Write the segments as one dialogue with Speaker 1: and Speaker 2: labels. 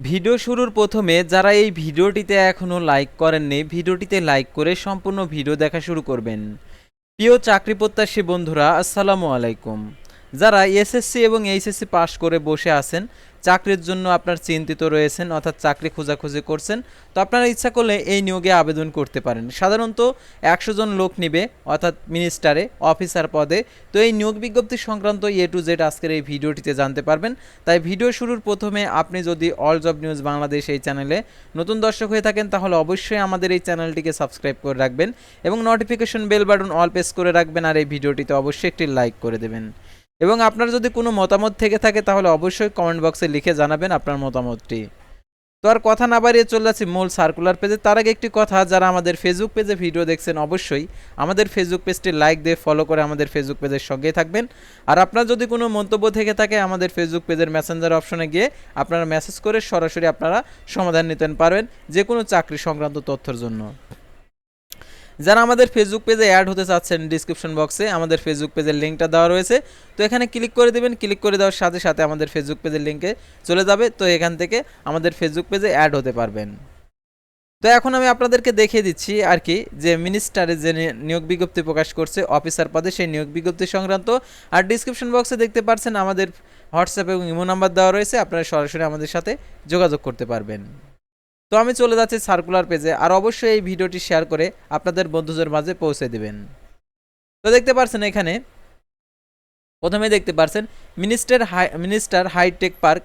Speaker 1: Video শুরুর প্রথমে যারা এই ভিডিওটিতে এখনও লাইক করেননি, ভিডিওটিতে লাইক করে সম্পূর্ণ ভিডিও দেখা শুরু করবেন। প্রিয় চাকরি প্রত্যাশী বন্ধুরা, আসসালামু আলাইকুম। যারা এসএসসি এবং এইচএসসি পাশ করে বসে আছেন, চাকরির জন্য আপনার চিন্তিত রয়েছেন, অর্থাৎ চাকরি খোঁজাখুঁজি করছেন, তো আপনারা ইচ্ছা করলে এই নিয়োগে আবেদন করতে পারেন। সাধারণত একশো জন লোক নিবে, অর্থাৎ মিনিস্টারে, অফিসার পদে। তো এই নিয়োগ বিজ্ঞপ্তি সংক্রান্ত এ টু জেড আজকের এই ভিডিওটিতে জানতে পারবেন। তাই ভিডিও শুরুর প্রথমে আপনি যদি অল জব নিউজ বাংলাদেশ এই চ্যানেলে নতুন দর্শক হয়ে থাকেন, তাহলে অবশ্যই আমাদের এই চ্যানেলটিকে সাবস্ক্রাইব করে রাখবেন এবং notification bell button all press করে রাখবেন, আর এই ভিডিওটিতে অবশ্যই একটি লাইক করে দেবেন। এবং আপনার যদি কোনো মতামত থেকে থাকে, তাহলে অবশ্যই কমেন্ট বক্সে লিখে জানাবেন আপনার মতামতটি। তো আর কথা না বাড়িয়ে চলে যাচ্ছি মূল সার্কুলার পেজে তার আগে একটি কথা, যারা আমাদের ফেসবুক পেজে ভিডিও দেখছেন, অবশ্যই আমাদের ফেসবুক পেজটি লাইক দিয়ে ফলো করে আমাদের ফেসবুক পেজের সঙ্গেই থাকবেন। আর আপনার যদি কোনো মন্তব্য থেকে থাকে, আমাদের ফেসবুক পেজের মেসেঞ্জার অপশনে গিয়ে আপনারা মেসেজ করে সরাসরি আপনারা সমাধান নিতে পারবেন যে কোনো চাকরি সংক্রান্ত তথ্যের জন্য। যারা আমাদের ফেসবুক পেজে অ্যাড হতে চাচ্ছেন ডিসক্রিপশন বক্সে আমাদের ফেসবুক পেজের লিঙ্কটা দেওয়া রয়েছে। তো এখানে ক্লিক করে দেবেন ক্লিক করে দেওয়ার সাথে সাথে আমাদের ফেসবুক পেজের লিঙ্কে চলে যাবে। তো এখান থেকে আমাদের ফেসবুক পেজে অ্যাড হতে পারবেন। তো এখন আমি আপনাদেরকে দেখিয়ে দিচ্ছি আর কি যে মিনিস্টারে যে নিয়োগ বিজ্ঞপ্তি প্রকাশ করছে অফিসার পদে সেই নিয়োগ বিজ্ঞপ্তি সংক্রান্ত। আর ডিসক্রিপশন বক্সে দেখতে পাচ্ছেন আমাদের হোয়াটসঅ্যাপ এবং ইমো নাম্বার দেওয়া রয়েছে। আপনারা সরাসরি আমাদের সাথে যোগাযোগ করতে পারবেন। তো আমি চলে যাচ্ছি সার্কুলার পেজে আর অবশ্যই এই ভিডিওটি শেয়ার করে আপনাদের বন্ধুদের মাঝে পৌঁছে দিবেন। তো দেখতে পারছেন এখানে প্রথমে দেখতে পারছেন minister high minister hitech park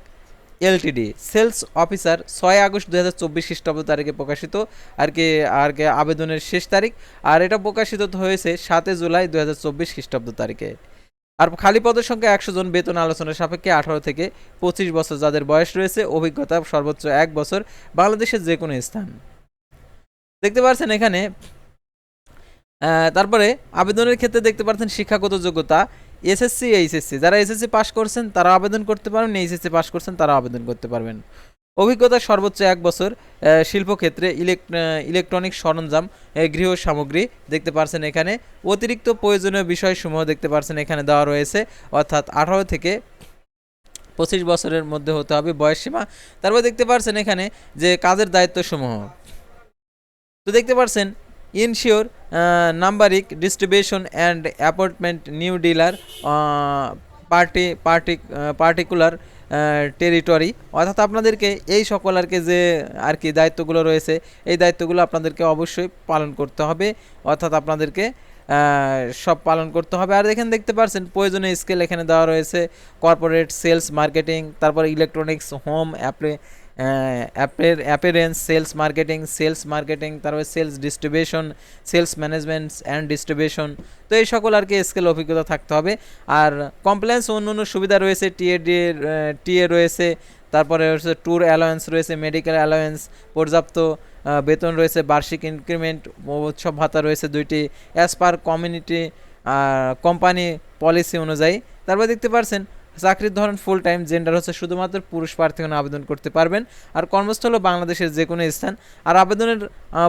Speaker 1: LTD sales officer ছয় আগস্ট দু হাজার চব্বিশ খ্রিস্টাব্দ তারিখে প্রকাশিত, আর কি আর কি আবেদনের শেষ তারিখ, আর এটা প্রকাশিত হয়েছে সাতই জুলাই দু হাজার চব্বিশ খ্রিস্টাব্দ তারিখে। আর খালি পদের সংখ্যা একশো জন বেতন আলোচনার সাপেক্ষে আঠারো থেকে পঁচিশ বছর যাদের বয়স রয়েছে, অভিজ্ঞতা সর্বোচ্চ এক বছর বাংলাদেশের যে কোনো স্থান। দেখতে পাচ্ছেন এখানে তারপরে আবেদনের ক্ষেত্রে দেখতে পাচ্ছেন শিক্ষাগত যোগ্যতা, এসএসসি, এইচএসসি। যারা এসএসসি পাস করছেন, তারা আবেদন করতে পারবেন, এইচএসসি পাস করছেন, তারা আবেদন করতে পারবেন। অভিজ্ঞতা সর্বোচ্চ এক বছর শিল্পক্ষেত্রে ইলেকট্রনিক সরঞ্জাম গৃহ সামগ্রী দেখতে পারছেন এখানে। অতিরিক্ত প্রয়োজনীয় বিষয়সমূহ দেখতে পারছেন এখানে দেওয়া রয়েছে, অর্থাৎ আঠারো থেকে পঁচিশ বছরের মধ্যে হতে হবে বয়সসীমা তারপর দেখতে পারছেন এখানে যে কাজের দায়িত্বসমূহ। তো দেখতে পারছেন, ensure numeric distribution and appointment new dealer party party particular territory অর্থাৎ আপনাদেরকে এই সকল আর কি যে, আর কি দায়িত্বগুলো রয়েছে, এই দায়িত্বগুলো আপনাদেরকে অবশ্যই পালন করতে হবে। অর্থাৎ আপনাদেরকে সব পালন করতে হবে। আর এখানে দেখতে পারছেন, প্রয়োজনীয় স্কেল এখানে দেওয়া রয়েছে। কর্পোরেট সেলস মার্কেটিং তারপর electronics home অ্যাপ্রে appearance sales marketing sales marketing, তারপরে sales distribution, sales management and distribution. তো এই সকল আর কি স্কেল অভিজ্ঞতা থাকতে হবে। আর কমপ্লেন্স অন্য অন্য সুবিধা রয়েছে, টিএডি টিএ রয়েছে, তারপরে হচ্ছে ট্যুর অ্যালায়েন্স রয়েছে, মেডিকেল অ্যালায়েন্স, পর্যাপ্ত বেতন রয়েছে, বার্ষিক ইনক্রিমেন্ট উৎসব ভাতা রয়েছে দুইটি, as per community company policy অনুযায়ী। তারপর দেখতে পারছেন চাকরির ধরন ফুল টাইম জেন্ডার হচ্ছে শুধুমাত্র পুরুষ প্রার্থীগণ আবেদন করতে পারবেন। আর কর্মস্থল বাংলাদেশের যে কোনো স্থান। আর আবেদনের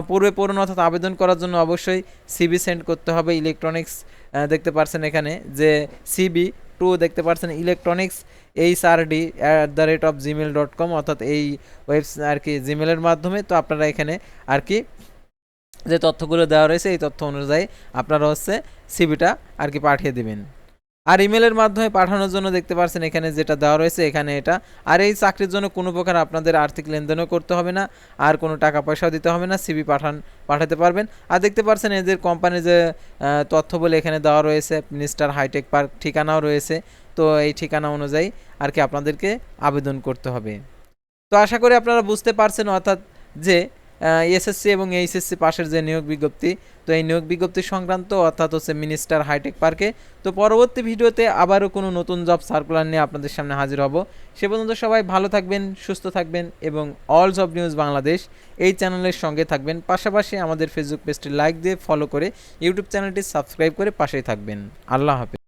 Speaker 1: পূর্বে পূরণ অর্থাৎ আবেদন করার জন্য অবশ্যই সিবি সেন্ড করতে হবে ইলেকট্রনিক্স দেখতে পারছেন এখানে যে সিবি টু দেখতে পারছেন electronics H R D at the rate of Gmail dot com অর্থাৎ এই ওয়েবস আর কি জিমেলের মাধ্যমে। তো আপনারা এখানে আর কি যে তথ্যগুলো দেওয়া রয়েছে, এই তথ্য অনুযায়ী আপনারা হচ্ছে সিবিটা আর কি পাঠিয়ে দিবেন। আর ইমেলের মাধ্যমে পাঠানোর জন্য দেখতে পাচ্ছেন এখানে যেটা দেওয়া রয়েছে, এখানে এটা। আর এই চাকরির জন্য কোনো প্রকার আপনাদের আর্থিক লেনদেনও করতে হবে না, আর কোনো টাকা পয়সাও দিতে হবে না সিবি পাঠান, পাঠাতে পারবেন। আর দেখতে পাচ্ছেন এদের কোম্পানির যে তথ্য বলে এখানে দেওয়া রয়েছে মিনিস্টার হাইটেক পার্ক ঠিকানাও রয়েছে। তো এই ঠিকানা অনুযায়ী আর কি আপনাদেরকে আবেদন করতে হবে। তো আশা করি আপনারা বুঝতে পারছেন অর্থাৎ যে এসএসসি এবং এইচএসসি পাশের যে নিয়োগ বিজ্ঞপ্তি, তো এই নিয়োগ বিজ্ঞপ্তি সংক্রান্ত অর্থাৎ হচ্ছে মিনিস্টার হাইটেক পার্কে। তো পরবর্তী ভিডিওতে আবারও কোনো নতুন জব সার্কুলার নিয়ে আপনাদের সামনে হাজির হব। সে পর্যন্ত সবাই ভালো থাকবেন, সুস্থ থাকবেন এবং অল জব নিউজ বাংলাদেশ এই চ্যানেলের সঙ্গে থাকবেন। পাশাপাশি আমাদের ফেসবুক পেজটি লাইক দিয়ে ফলো করে ইউটিউব চ্যানেলটি সাবস্ক্রাইব করে পাশেই থাকবেন। আল্লাহ হাফেজ।